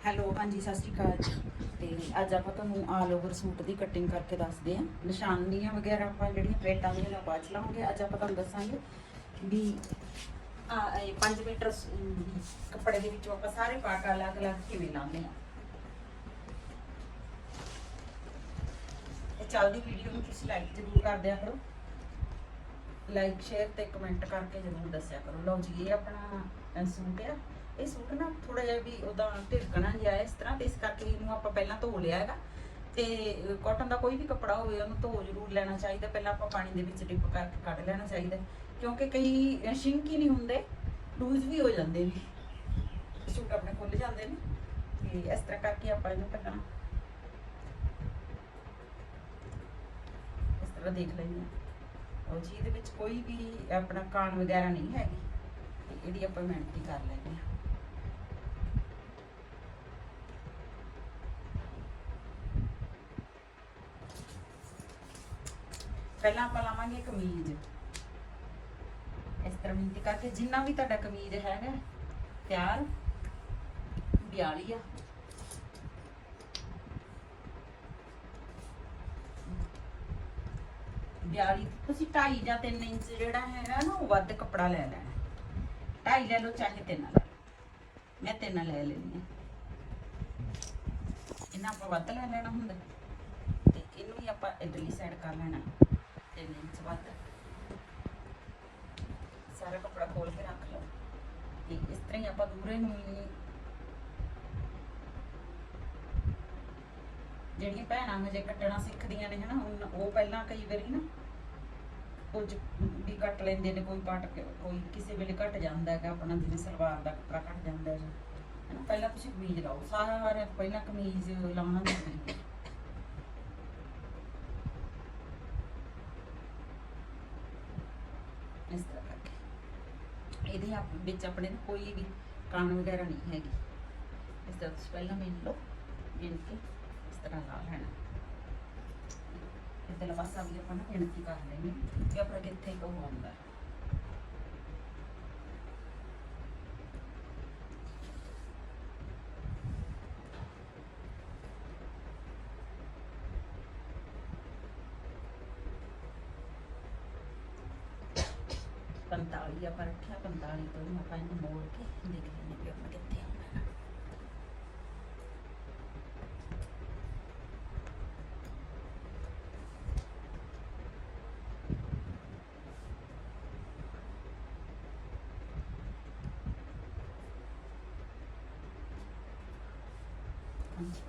Hello, ਹਾਂਜੀ, ਸਤਿ ਸ਼੍ਰੀ ਅਕਾਲ ਜੀ। ਤੇ ਅੱਜ ਆਪਾਂ ਤੁਹਾਨੂੰ ਆਲ ਓਵਰ ਸੂਟ ਦੀ ਕਟਿੰਗ ਕਰਕੇ ਦੱਸਦੇ ਹਾਂ। ਨਿਸ਼ਾਨੀਆਂ ਵਗੈਰਾ ਆਪਾਂ ਜਿਹੜੀਆਂ ਪਲੇਟਾਂ ਦੀਆਂ ਨਾਲ ਬਾਅਦ ਚ ਅੱਜ ਆਪਾਂ ਤੁਹਾਨੂੰ ਦੱਸਾਂਗੇ ਵੀ ਆ 5 ਮੀਟਰ ਕੱਪੜੇ ਦੇ ਵਿੱਚੋਂ ਆਪਾਂ ਸਾਰੇ ਪਾਰਟ ਅਲੱਗ-ਅਲੱਗ ਕਿਵੇਂ ਲਾਉਂਦੇ ਹਾਂ। ਇਹ ਚੱਲਦੀ ਵੀਡੀਓ ਨੂੰ ਤੁਸੀਂ ਲਾਈਕ ਜ਼ਰੂਰ ਕਰ ਦਿਆ ਕਰੋ। ਲਾਈਕ ਸ਼ੇਅਰ ਤੇ ਕਮੈਂਟ ਕਰਕੇ ਜ਼ਰੂਰ ਦੱਸਿਆ ਕਰੋ। ਲਓ ਜੀ, ਇਹ ਆਪਣਾ ਸੂਟ ਆ। ਇਹ ਸੂਟ ਨਾ ਥੋੜਾ ਜਿਹਾ ਵੀ ਉਹਦਾ ਢਿਰਕਣਾ ਜਿਹਾ ਹੈ ਇਸ ਤਰ੍ਹਾਂ ਤੇ ਇਸ ਕਰਕੇ ਇਹਨੂੰ ਆਪਾਂ ਪਹਿਲਾਂ ਧੋ ਲਿਆ ਹੈਗਾ। ਤੇ ਕਾਟਨ ਦਾ ਕੋਈ ਵੀ ਕੱਪੜਾ ਹੋਵੇ ਉਹਨੂੰ ਧੋ ਜ਼ਰੂਰ ਲੈਣਾ ਚਾਹੀਦਾ। ਪਹਿਲਾਂ ਆਪਾਂ ਪਾਣੀ ਦੇ ਵਿੱਚ ਡਿਪ ਕਰਕੇ ਕੱਢ ਲੈਣਾ ਚਾਹੀਦਾ ਕਿਉਂਕਿ ਕਈ ਸ਼ਿੰਕ ਹੀ ਨਹੀਂ ਹੁੰਦੇ ਲੂਜ਼ ਵੀ ਹੋ ਜਾਂਦੇ ਨੇ। ਸੂਟ ਆਪਣੇ ਖੁੱਲ ਜਾਂਦੇ ਨੇ। ਤੇ ਇਸ ਤਰ੍ਹਾਂ ਕਰਕੇ ਆਪਾਂ ਇਹਨੂੰ ਕੱਢਣਾ ਇਸ ਤਰ੍ਹਾਂ ਦੇਖ ਲੈਂਦੇ ਹਾਂ। ਉਹ ਜੀ ਇਹਦੇ ਵਿੱਚ ਕੋਈ ਵੀ ਆਪਣਾ ਕਾਣ ਵਗੈਰਾ ਨਹੀਂ ਹੈਗੀ। ਤੇ ਇਹਦੀ ਆਪਾਂ ਮਿਹਨਤੀ ਕਰ ਲੈਂਦੇ ਹਾਂ। ਪਹਿਲਾਂ ਆਪਾਂ ਲਾਵਾਂਗੇ ਕਮੀਜ਼। ਇਸ ਤਰ੍ਹਾਂ ਮਿਹਨਤੀ ਕਰਕੇ ਜਿੰਨਾ ਵੀ ਤੁਹਾਡਾ ਕਮੀਜ਼ ਹੈਗਾ, ਤਿਆਰ 42 ਆ। ਬਿਆਲੀ, ਤੁਸੀਂ 2.5 ਜਾਂ 3 ਇੰਚ ਜਿਹੜਾ ਹੈਗਾ ਨਾ, ਉਹ ਵੱਧ ਕੱਪੜਾ ਲੈ ਲੈਣਾ। 2.5 ਲੈ ਲਓ, ਚਾਹੇ 3 ਲੈ ਮੈਂ 3 ਲੈ ਲੈਣੀ ਇਹਨਾਂ ਆਪਾਂ ਵੱਧ ਲੈ ਲੈਣਾ ਹੁੰਦਾ, ਤੇ ਇਹਨੂੰ ਵੀ ਆਪਾਂ ਇਧਰਲੀ ਸਾਈਡ ਕਰ ਲੈਣਾ। 3 ਇੰਚ ਵੱਧ। ਸਾਰਾ ਕੱਪੜਾ ਖੋਲ ਕੇ ਰੱਖ ਲਓ। ਤੇ ਇਸ ਤਰ੍ਹਾਂ ਹੀ ਆਪਾਂ ਦੂਰੇ ਨੂੰ ਜਿਹੜੀਆਂ ਭੈਣਾਂ ਹਜੇ ਕੱਟਣਾ ਸਿੱਖਦੀਆਂ ਨੇ ਹਨਾ ਉਹ ਪਹਿਲਾਂ ਕਈ ਵਾਰੀ ਨਾ ਕੁਝ ਵੀ ਕੱਟ ਲੈਂਦੇ ਨੇ, ਕੋਈ ਪਾਟ ਕੋਈ ਕਿਸੇ ਵੇਲੇ ਘਟ ਜਾਂਦਾ ਹੈਗਾ, ਆਪਣਾ ਜਿਵੇਂ ਸਲਵਾਰ ਦਾ ਕੱਪੜਾ ਘਟ ਜਾਂਦਾ ਹੈ। ਹਨਾ, ਪਹਿਲਾਂ ਤੁਸੀਂ ਕਮੀਜ਼ ਲਾਓ, ਸਾਰਾ ਪਹਿਲਾਂ ਕਮੀਜ਼ ਲਾਉਣਾ ਜ਼ਰੂਰੀ ਹੈ ਇਸ ਤਰ੍ਹਾਂ ਕਰਕੇ ਇਹਦੇ ਆਪ ਵਿੱਚ ਆਪਣੇ ਨਾ ਕੋਈ ਵੀ ਕਾਣ ਵਗੈਰਾ ਨਹੀਂ ਹੈਗੀ ਇਸ ਤਰ੍ਹਾਂ ਤੁਸੀਂ ਪਹਿਲਾਂ ਮਿਲ ਲਓ, ਮਿਲ ਕੇ ਇਸ ਤਰ੍ਹਾਂ ਲਾ ਲੈਣਾ ਇਧਰਲਾ ਪਾਸਾ ਵੀ ਆਪਾਂ ਨਾ ਗਿਣਤੀ ਕਰ ਲੈਣੀ ਕਿ ਆਪਣਾ ਕਿੱਥੇ ਕੋ ਹੁੰਦਾ ਹੈ। ਪੰਤਾਲੀ ਆਪਾਂ ਰੱਖਿਆ 45 ਤੋਂ ਇਹਨੂੰ ਆਪਾਂ ਇਹਨੂੰ ਮੋੜ ਕੇ ਦੇਖ ਲੈਂਦੇ ਕਿ ਆਪਣਾ ਕਿੱਥੇ ਆਉਂਦਾ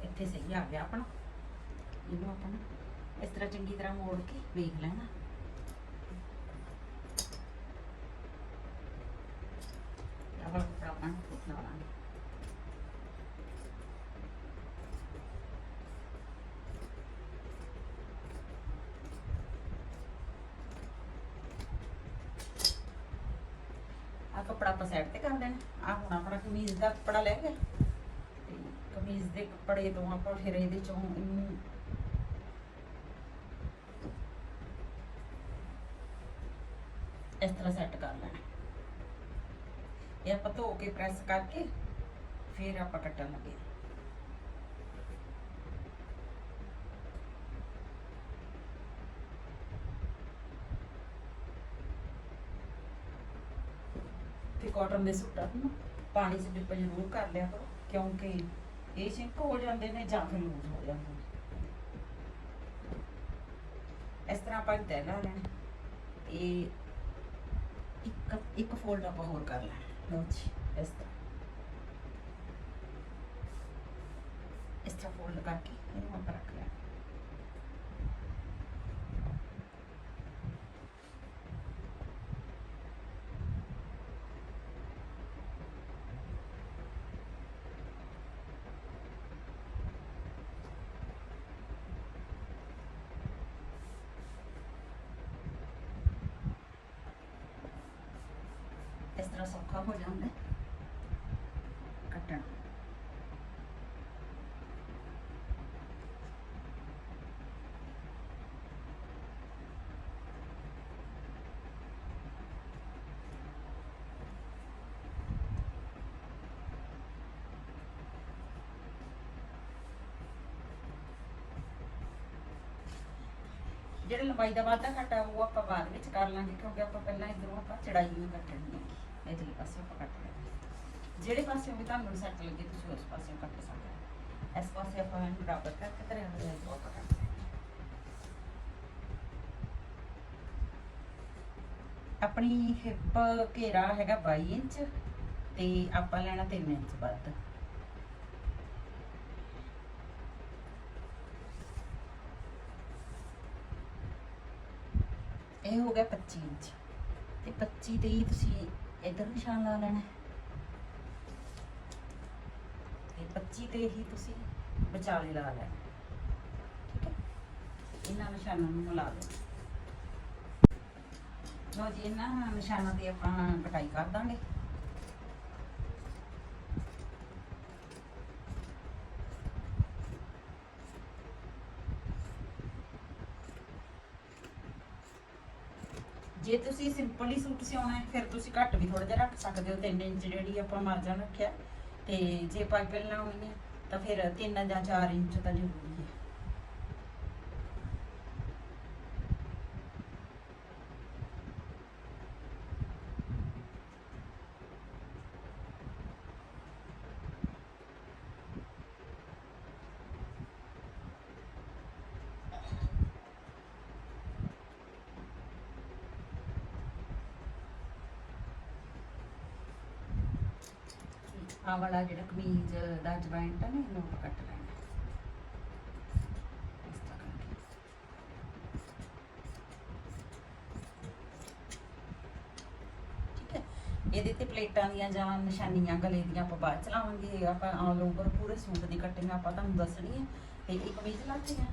ਇੱਥੇ ਸਹੀ ਆ ਗਿਆ ਆਪਣਾ। ਇਹਨੂੰ ਆਪਾਂ ਇਸ ਤਰ੍ਹਾਂ ਚੰਗੀ ਤਰ੍ਹਾਂ ਮੋੜ ਕੇ ਵੇਖ ਲੈਣਾ। ਆਹ ਕੱਪੜਾ ਆਪਾਂ ਫੁੱਟ ਆ ਕੱਪੜਾ ਆਪਾਂ ਸਾਈਡ ਤੇ ਕਰ ਦੇਣਾ ਆ ਹੁਣ ਆਪਣਾ ਕਮੀਜ਼ ਦਾ ਕੱਪੜਾ ਲੈ ਗਿਆ ਤੇ ਕਮੀਜ਼ ਦੇ ਕੱਪੜੇ ਤੋਂ ਆਪਾਂ ਫਿਰ ਇਹਦੇ ਚੋਂ ਇਹਨੂੰ ਇਸ ਤਰ੍ਹਾਂ ਸੈੱਟ ਕਰ ਲੈਣਾ। ਇਹ ਆਪਾਂ ਧੋ ਕੇ ਪ੍ਰੈਸ ਕਰਕੇ ਫਿਰ ਆਪਾਂ ਕੱਟਣ ਲੱਗੇ ਤੇ ਕਾਟਨ ਦੇ ਸੂਟਾਂ ਨੂੰ ਪਾਣੀ 'ਚ ਡਿਪ ਜ਼ਰੂਰ ਕਰ ਲਿਆ ਕਰੋ ਕਿਉਂਕਿ ਇਹ ਸ਼ਿੰਕ ਹੋ ਜਾਂਦੇ ਨੇ ਜਾਂ ਫਿਰ ਲੂਜ਼ ਹੋ ਜਾਂਦੇ ਨੇ ਇਸ ਤਰ੍ਹਾਂ ਆਪਾਂ ਤੈਅ ਲਾ ਲੈਣਾ ਇਹ ਇੱਕ ਇੱਕ ਫੋਲਡ ਆਪਾਂ ਹੋਰ ਕਰ ਲੈਣਾ ਲਓ ਜੀ ਇਸ ਤਰ੍ਹਾਂ ਇਸ ਤਰ੍ਹਾਂ ਫੋਲਡ ਤਰ੍ਹਾਂ ਸੌਖਾ ਹੋ ਜਾਂਦਾ ਕੱਟਣ ਜਿਹੜਾ ਲੰਬਾਈ ਦਾ ਵਾਧਾ ਘਟਾ ਉਹ ਆਪਾਂ ਬਾਅਦ ਵਿੱਚ ਕਰ ਲਾਂਗੇ, ਕਿਉਂਕਿ ਆਪਾਂ ਪਹਿਲਾਂ ਇਧਰੋਂ ਆਪਾਂ ਚੜਾਈ ਨੂੰ ਕੱਟਣੀ ਹੈ ਇਧਰਲੇ ਪਾਸੇ ਆਪਾਂ ਕੱਟ ਲਾਂਗੇ ਜਿਹੜੇ ਪਾਸੇ ਵੀ ਤੁਹਾਨੂੰ ਸੈੱਟ ਲੱਗੇ, ਤੁਸੀਂ ਉਸ ਪਾਸੇ ਕੱਟ ਸਕਦੇ ਇਸ ਪਾਸੇ ਆਪਾਂ ਇਹਨੂੰ ਬਰਾਬਰ ਕਰਕੇ ਤੇ ਰਹਿਣ ਦੇ ਆਪਾਂ ਕੱਟ ਆਪਣੀ ਹਿੱਪ ਘੇਰਾ ਹੈਗਾ 22 ਇੰਚ ਤੇ ਆਪਾਂ ਲੈਣਾ 3 ਇੰਚ ਵੱਧ। ਇਹ ਹੋ ਗਿਆ 25 ਇੰਚ। ਤੇ 25 ਤੇ ਹੀ ਤੁਸੀਂ ਇੱਧਰ ਨਿਸ਼ਾਨ ਲਾ ਲੈਣਾ ਤੇ 25 ਤੇ ਹੀ ਤੁਸੀਂ ਵਿਚਾਲੇ ਲਾ ਲੈਣਾ। ਠੀਕ ਹੈ? ਇਹਨਾਂ ਨਿਸ਼ਾਨਾਂ ਨੂੰ ਮਿਲਾ ਲਓ ਲਓ ਜੀ, ਇਹਨਾਂ ਨਿਸ਼ਾਨਾਂ ਦੀ ਆਪਾਂ ਕਟਾਈ ਕਰ ਦਾਂਗੇ। ਜੇ ਤੁਸੀਂ ਸਿੰਪਲ ਹੀ ਸੂਟ ਸਿਉਣਾ ਹੈ, ਫਿਰ ਤੁਸੀਂ ਘੱਟ ਵੀ ਥੋੜਾ ਜਿਹਾ ਰੱਖ ਸਕਦੇ ਹੋ। 3 ਇੰਚ ਜਿਹੜੀ ਆਪਾਂ ਮਾਰਜਨ ਰੱਖਿਆ, ਤੇ ਜੇ ਪਾਈਪਿੰਗ ਲਾਉਣੀ ਹੈ ਤਾਂ ਫਿਰ 3 ਜਾਂ 4 ਇੰਚ ਤਾਂ ਜ਼ਰੂਰੀ ਹੈ। ਆਹ ਵਾਲਾ ਜਿਹੜਾ ਕਮੀਜ਼ ਦਾ ਜੁਆਇੰਟ ਹੈ ਨਾ, ਇਹਨੂੰ ਕੱਟ ਲੈਣਾ ਠੀਕ ਹੈ? ਇਹਦੇ ਤੇ ਪਲੇਟਾਂ ਦੀਆਂ ਜਾਂ ਨਿਸ਼ਾਨੀਆਂ, ਗਲੇ ਦੀਆਂ ਆਪਾਂ ਬਾਅਦ ਚਲਾਵਾਂਗੇ ਆਪਾਂ ਆਲ ਓਵਰ ਪੂਰੇ ਸੂਟ ਦੀ ਕਟਿੰਗ ਆਪਾਂ ਤੁਹਾਨੂੰ ਦੱਸਣੀ ਹੈ। ਤੇ ਇਹ ਕਮੀਜ਼ ਲਾਤੀ ਹੈ?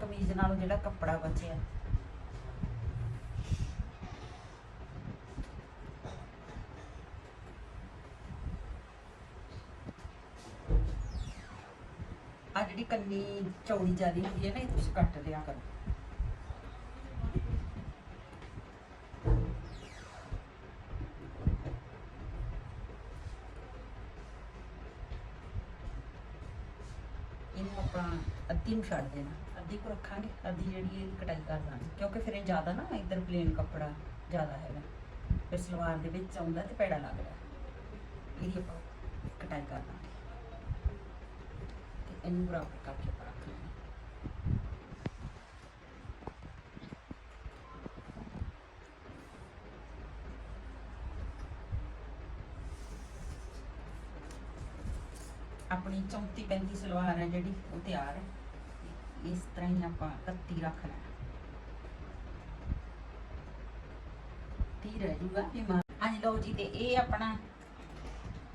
ਕਮੀਜ਼ ਨਾਲੋਂ ਜਿਹੜਾ ਕੱਪੜਾ ਬਚਿਆ ਆ ਜਿਹੜੀ ਕੰਨੀ ਚੌੜੀ ਜਿਆਦੀ ਹੁੰਦੀ ਹੈ ਨਾ, ਇਹ ਤੁਸੀਂ ਕੱਟ ਲਿਆ ਕਰੋ। ਇਹਨੂੰ ਆਪਾਂ ਅੱਧੀ ਨੂੰ ਛੱਡ ਦੇਣਾ। ਅੱਧੀ ਕੋ ਰੱਖਾਂਗੇ, ਅੱਧੀ ਜਿਹੜੀ ਇਹ ਕਟਾਈ ਕਰ ਦਾਂਗੇ ਕਿਉਂਕਿ ਫਿਰ ਇਹ ਜ਼ਿਆਦਾ ਨਾ, ਇੱਧਰ ਪਲੇਨ ਕੱਪੜਾ ਜ਼ਿਆਦਾ ਹੈਗਾ। ਫਿਰ ਸਲਵਾਰ ਦੇ ਵਿੱਚ ਆਉਂਦਾ ਤੇ ਪੈੜਾ ਲੱਗਦਾ। ਇਹਦੀ ਆਪਾਂ ਕਟਾਈ ਕਰ ਦਾਂਗੇ ਇਹਨੂੰ ਬਰਾਬਰ ਕਰਕੇ ਆਪਾਂ ਰੱਖ ਲੈਣਾ ਆਪਣੀ 34 35 ਸਲਵਾਰ ਹੈ ਜਿਹੜੀ, ਉਹ ਤਿਆਰ ਹੈ। ਇਸ ਤਰ੍ਹਾਂ ਹੀ ਆਪਾਂ 31 ਰੱਖ ਲੈਣਾ। 30 ਰਹਿ ਜੂਗਾ ਇਹ ਹਾਂਜੀ, ਲਓ ਜੀ, ਤੇ ਇਹ ਆਪਣਾ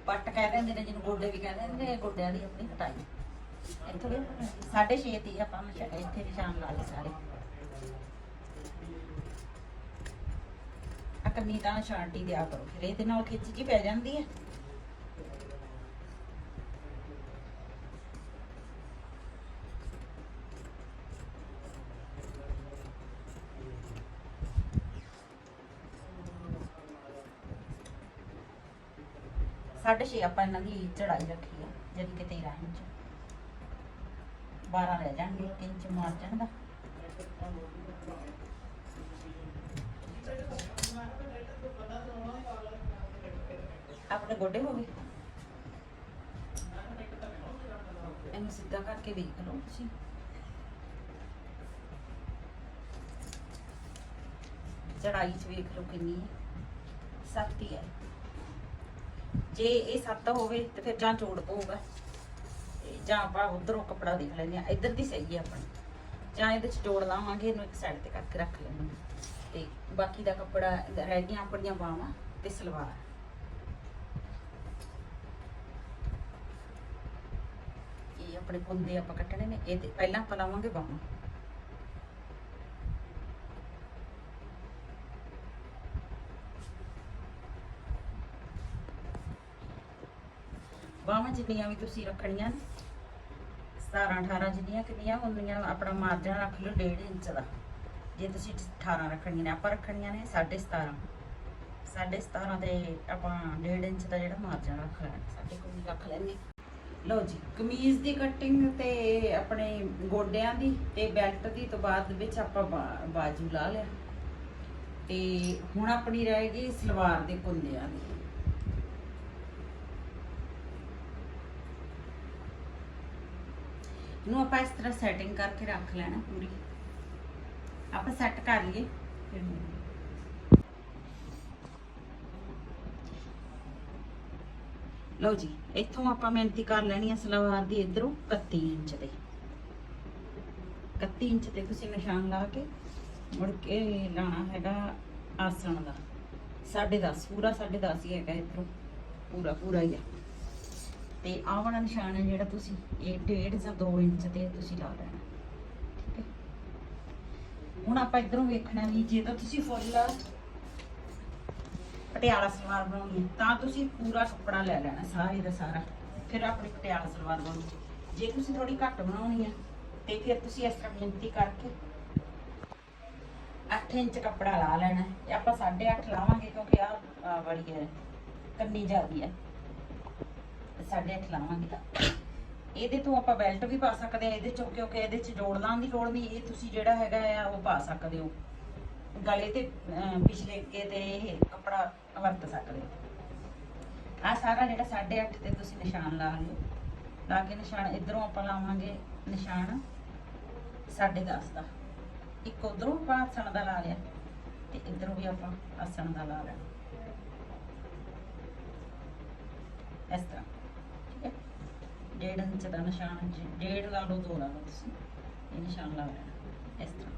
ਪੱਟ ਕਹਿ ਦਿੰਦੇ ਨੇ, ਜਿਹਨੂੰ ਗੋਡੇ ਵੀ ਕਹਿੰਦੇ ਨੇ ਗੋਡਿਆਂ ਦੀ ਆਪਣੀ ਕਟਾਈ। ਇੱਥੋਂ ਦੇ ਸਾਢੇ ਛੇ ਤੀ ਆਪਾਂ ਨਿਸ਼ਾ- ਇੱਥੇ ਨਿਸ਼ਾਨ ਲਾ ਲਏ ਸਾਰੇ। ਆ ਤਾਂ ਸ਼ਾਂਟੀ ਦਿਆ ਕਰੋ, ਫਿਰ ਇਹਦੇ ਨਾਲ ਖਿੱਚ ਜੀ ਪੈ ਜਾਂਦੀ ਹੈ। ਸਾਢੇ ਛੇ ਆਪਾਂ ਇਹਨਾਂ ਦੀ ਚੜਾਈ ਰੱਖੀ ਹੈ ਜਿਹੜੀ ਕਿ 13 ਇੰਚ। 12 ਰਹਿ ਜਾਣਗੇ, ਇੱਕ ਇੰਚ ਮਾਰਜਨ ਦਾ ਆਪਣੇ ਗੋਡੇ ਹੋ ਗਏ। ਇਹਨੂੰ ਸਿੱਧਾ ਕਰਕੇ ਵੇਖ ਲਓ ਤੁਸੀਂ। ਚੜਾਈ ਚ ਵੇਖ ਲਓ ਕਿੰਨੀ ਸਖਤੀ ਹੈ। ਜੇ ਇਹ ਸੱਤ ਹੋਵੇ ਤੇ ਫਿਰ ਜਾਂ ਜੋੜ ਪਊਗਾ। ਤੇ ਜਾਂ ਆਪਾਂ ਉਧਰੋਂ ਕੱਪੜਾ ਦੇਖ ਲੈਂਦੇ ਆ ਇੱਧਰ ਦੀ ਸਹੀ ਹੈ ਆਪਣੀ। ਜਾਂ ਇਹਦੇ ਚ ਜੋੜ ਲਾਵਾਂਗੇ, ਇਹਨੂੰ ਇੱਕ ਸਾਈਡ ਤੇ ਕਰਕੇ ਰੱਖ ਲੈਂਦੇ ਹਾਂ। ਤੇ ਬਾਕੀ ਦਾ ਕੱਪੜਾ ਰਹਿ ਗਈਆਂ ਆਪਣੀਆਂ ਬਾਹਾਂ ਤੇ ਸਲਵਾਰ। ਇਹ ਆਪਣੇ ਪੁੰਦੇ ਆਪਾਂ ਕੱਟਣੇ ਨੇ, ਇਹ ਤੇ ਪਹਿਲਾਂ ਆਪਾਂ ਲਾਵਾਂਗੇ ਬਾਹਾਂ। ਬਾਹਾਂ ਜਿੰਨੀਆਂ ਵੀ ਤੁਸੀਂ ਰੱਖਣੀਆਂ ਨੇ 17 18 ਜਿੰਨੀਆਂ ਕਿੰਨੀਆਂ ਹੁੰਦੀਆਂ, ਆਪਣਾ ਮਾਰਜਨ ਰੱਖ ਲਓ 1.5 ਇੰਚ ਦਾ। ਜੇ ਤੁਸੀਂ 18 ਰੱਖਣੀਆਂ ਨੇ, ਆਪਾਂ ਰੱਖਣੀਆਂ ਨੇ 17.5 17.5 ਤੇ ਆਪਾਂ 1.5 ਇੰਚ ਦਾ ਜਿਹੜਾ ਮਾਰਜਨ ਰੱਖ ਲੈਣਾ ਸਾਡੇ ਕੋਲ ਰੱਖ ਲੈਣੇ ਲਓ ਜੀ, ਕਮੀਜ਼ ਦੀ ਕਟਿੰਗ ਤੇ ਆਪਣੇ ਗੋਡਿਆਂ ਦੀ ਤੇ ਬੈਲਟ ਦੀ ਤੋਂ ਬਾਅਦ ਵਿੱਚ ਆਪਾਂ ਬਾਜੂ ਲਾ ਲਿਆ। ਤੇ ਹੁਣ ਆਪਣੀ ਰਹਿ ਗਈ ਸਲਵਾਰ ਦੇ ਕੁੰਦਿਆਂ ਦੀ। ਨੂੰ ਆਪਾਂ ਇਸ ਤਰ੍ਹਾਂ ਸੈਟਿੰਗ ਕਰਕੇ ਰੱਖ ਲੈਣਾ ਪੂਰੀ। ਆਪਾਂ ਸੈੱਟ ਕਰ ਲਈਏ। ਫਿਰ ਲਓ ਜੀ, ਇੱਥੋਂ ਆਪਾਂ ਮਿਹਨਤੀ ਕਰ ਲੈਣੀ ਹੈ ਸਲਵਾਰ ਦੀ ਇਧਰੋਂ 31 ਇੰਚ ਦੇ 31 ਇੰਚ ਤੇ ਤੁਸੀਂ ਨਿਸ਼ਾਨ ਲਾ ਕੇ ਮੁੜ ਕੇ ਲਾਣਾ ਹੈਗਾ ਆਸਣ ਦਾ। 10.5 ਪੂਰਾ 10.5 ਹੀ ਹੈਗਾ ਇਧਰੋਂ। ਪੂਰਾ ਪੂਰਾ ਹੀ ਆ। ਤੇ ਆਹ ਵਾਲਾ ਨਿਸ਼ਾਨ ਹੈ ਜਿਹੜਾ ਤੁਸੀਂ ਇਹ 1.5 ਜਾਂ 2 ਇੰਚ ਤੇ ਤੁਸੀਂ ਲਾ ਲੈਣਾ। ਠੀਕ ਹੈ? ਹੁਣ ਆਪਾਂ ਇਧਰੋਂ ਵੇਖਣਾ ਵੀ ਜੇ ਤਾਂ ਤੁਸੀਂ ਫੁੱਲ ਪਟਿਆਲਾ ਸਲਵਾਰ ਬਣਾਉਣੀ ਹੈ, ਤਾਂ ਤੁਸੀਂ ਪੂਰਾ ਕੱਪੜਾ ਲੈ ਲੈਣਾ, ਸਾਰੇ ਦਾ ਸਾਰਾ। ਫਿਰ ਆਪਣੀ ਪਟਿਆਲਾ ਸਲਵਾਰ ਬਣਾਉਣੀ ਜੇ ਤੁਸੀਂ ਥੋੜੀ ਘੱਟ ਬਣਾਉਣੀ ਹੈ, ਤੇ ਫਿਰ ਤੁਸੀਂ ਇਸ ਤਰ੍ਹਾਂ ਮਿਹਨਤੀ ਕਰਕੇ 8 ਇੰਚ ਕੱਪੜਾ ਲਾ ਲੈਣਾ ਹੈ। ਤੇ ਆਪਾਂ 8.5 ਲਾਵਾਂਗੇ ਕਿਉਂਕਿ ਆ ਵਾਲੀ ਹੈ, ਕੰਨੀ ਜ਼ਿਆਦੀ ਹੈ। 8.5 ਲਾਵਾਂਗੇ ਤਾਂ। ਇਹਦੇ ਤੋਂ ਆਪਾਂ ਬੈਲਟ ਵੀ ਪਾ ਸਕਦੇ ਆ ਇਹਦੇ ਚੋਂ ਕਿਉਂਕਿ ਇਹਦੇ ਚ ਜੋੜ ਲਾਉਣ ਦੀ ਲੋੜ ਨਹੀਂ, ਇਹ ਤੁਸੀਂ ਜਿਹੜਾ ਹੈਗਾ ਆ ਉਹ ਪਾ ਸਕਦੇ ਹੋ। ਗਲੇ ਤੇ ਪਿਛਲੇ ਅੱਗੇ ਤੇ ਇਹ ਕੱਪੜਾ ਵਰਤ ਸਕਦੇ ਹੋ। ਆ ਸਾਰਾ ਜਿਹੜਾ 8.5 ਤੇ ਤੁਸੀਂ ਨਿਸ਼ਾਨ ਲਾ ਲਿਓ। ਲਾ ਕੇ ਨਿਸ਼ਾਨ ਇਧਰੋਂ ਆਪਾਂ ਲਾਵਾਂਗੇ ਨਿਸ਼ਾਨ 10.5 ਦਾ। ਇੱਕ ਉਧਰੋਂ ਆਪਾਂ ਆਸਣ ਦਾ ਲਾ ਲਿਆ ਤੇ ਇਧਰੋਂ ਵੀ ਆਪਾਂ ਆਸਣ ਦਾ ਲਾ ਲੈਣਾ ਇਸ ਤਰ੍ਹਾਂ। ਡੇਢ ਇੰਚ ਦਾ ਨਿਸ਼ਾਨ ਡੇਢ ਲਾ ਲਓ, ਦੋ ਲਾ ਲਓ ਤੁਸੀਂ। ਇਹ ਨਿਸ਼ਾਨ ਲਾ ਲੈਣਾ, ਇਸ ਤਰ੍ਹਾਂ।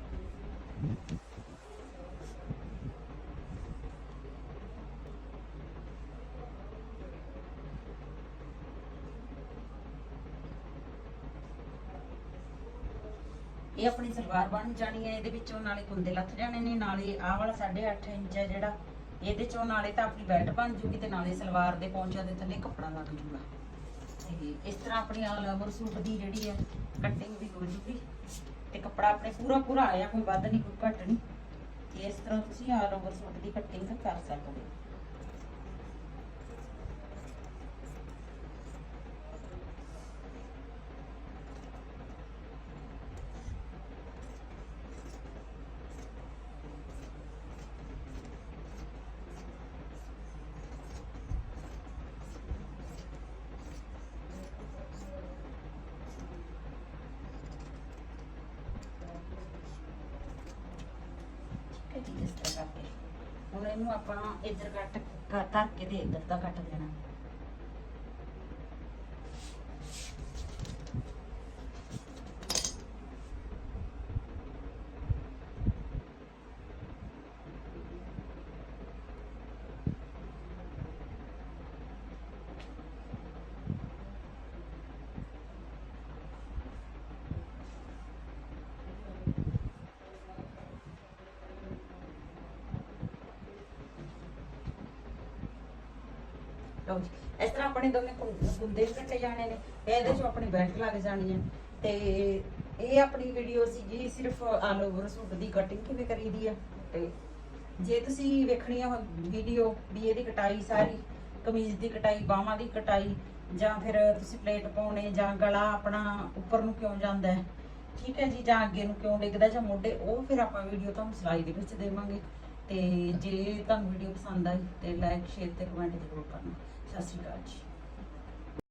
ਇਹ ਆਪਣੀ ਸਲਵਾਰ ਬਣ ਜਾਣੀ ਹੈ, ਇਹਦੇ ਵਿੱਚੋਂ ਨਾਲੇ ਕੁੰਦੇ ਲੱਥ ਜਾਣੇ ਨੇ, ਨਾਲੇ ਆਹ ਵਾਲਾ 8.5 ਇੰਚ ਹੈ ਜਿਹੜਾ, ਇਹਦੇ ਚੋਂ ਨਾਲੇ ਤਾਂ ਆਪਣੀ ਬੈਲਟ ਬਣ ਜੂਗੀ ਤੇ ਨਾਲੇ ਸਲਵਾਰ ਦੇ ਪੌਂਚਿਆਂ ਦੇ ਥੱਲੇ ਕੱਪੜਾ ਲੱਗ ਜੂਗਾ। ਤੇ ਇਸ ਤਰ੍ਹਾਂ ਆਪਣੀ ਆਲ ਓਵਰ ਸੂਟ ਦੀ ਜਿਹੜੀ ਹੈ ਕਟਿੰਗ ਵੀ ਹੋ ਜੂਗੀ ਤੇ ਕੱਪੜਾ ਆਪਣੇ ਪੂਰਾ ਪੂਰਾ ਆਇਆ, ਕੋਈ ਵੱਧ ਨਹੀਂ, ਕੋਈ ਘੱਟ ਨਹੀਂ। ਤੇ ਇਸ ਤਰ੍ਹਾਂ ਤੁਸੀਂ ਆਲ ਓਵਰ ਸੂਟ ਦੀ ਕਟਿੰਗ ਕਰ ਸਕਦੇ ਹੋ। ਠੀਕ ਇਸ ਤਰ੍ਹਾਂ ਕਰਕੇ। ਹੁਣ ਇਹਨੂੰ ਆਪਾਂ ਇੱਧਰ ਕੱਟ ਕਰ ਧਰ ਕੇ ਤੇ ਇੱਧਰ ਦਾ ਕੱਟ ਦੇਣਾ। ਲਓ ਜੀ। ਇਸ ਤਰ੍ਹਾਂ ਆਪਣੇ ਦੋਨੇ ਕੁੰ- ਵੀ ਕੱਟੇ ਜਾਣੇ ਨੇ। ਇਹਦੇ ਚੋਂ ਆਪਣੀ ਬੈਲਟ ਲੱਗ ਜਾਣੀ ਹੈ ਤੇ ਇਹ ਆਪਣੀ ਵੀਡੀਓ ਸੀ ਸਿਰਫ ਆਲ ਓਵਰ ਸੂਟ ਦੀ ਕਟਿੰਗ ਕਿਵੇਂ ਕਰੀਦੀ ਆ। ਤੇ ਜੇ ਤੁਸੀਂ ਵੇਖਣੀ ਆ ਵੀਡੀਓ ਵੀ ਇਹਦੀ ਕਟਾਈ ਸਾਰੀ, ਕਮੀਜ਼ ਦੀ ਕਟਾਈ, ਬਾਹਾਂ ਦੀ ਕਟਾਈ, ਜਾਂ ਫਿਰ ਤੁਸੀਂ ਪਲੇਟ ਪਾਉਣੇ, ਜਾਂ ਗਲਾ ਆਪਣਾ ਉੱਪਰ ਨੂੰ ਕਿਉਂ ਜਾਂਦਾ ਹੈ। ਠੀਕ ਹੈ ਜੀ, ਜਾਂ ਅੱਗੇ ਨੂੰ ਕਿਉਂ ਡਿੱਗਦਾ ਜਾਂ ਮੋਢੇ, ਉਹ ਫਿਰ ਆਪਾਂ ਵੀਡੀਓ ਤੁਹਾਨੂੰ ਸਿਲਾਈ ਦੇ ਵਿੱਚ ਦੇਵਾਂਗੇ। ਤੇ ਜੇ ਤੁਹਾਨੂੰ ਵੀਡੀਓ ਪਸੰਦ ਆਈ ਤੇ ਲਾਈਕ ਸ਼ੇਅਰ ਤੇ ਕਮੈਂਟ ਜ਼ਰੂਰ ਕਰਨਾ। ਸਤਿ ਸ਼੍ਰੀ ਅਕਾਲ ਜੀ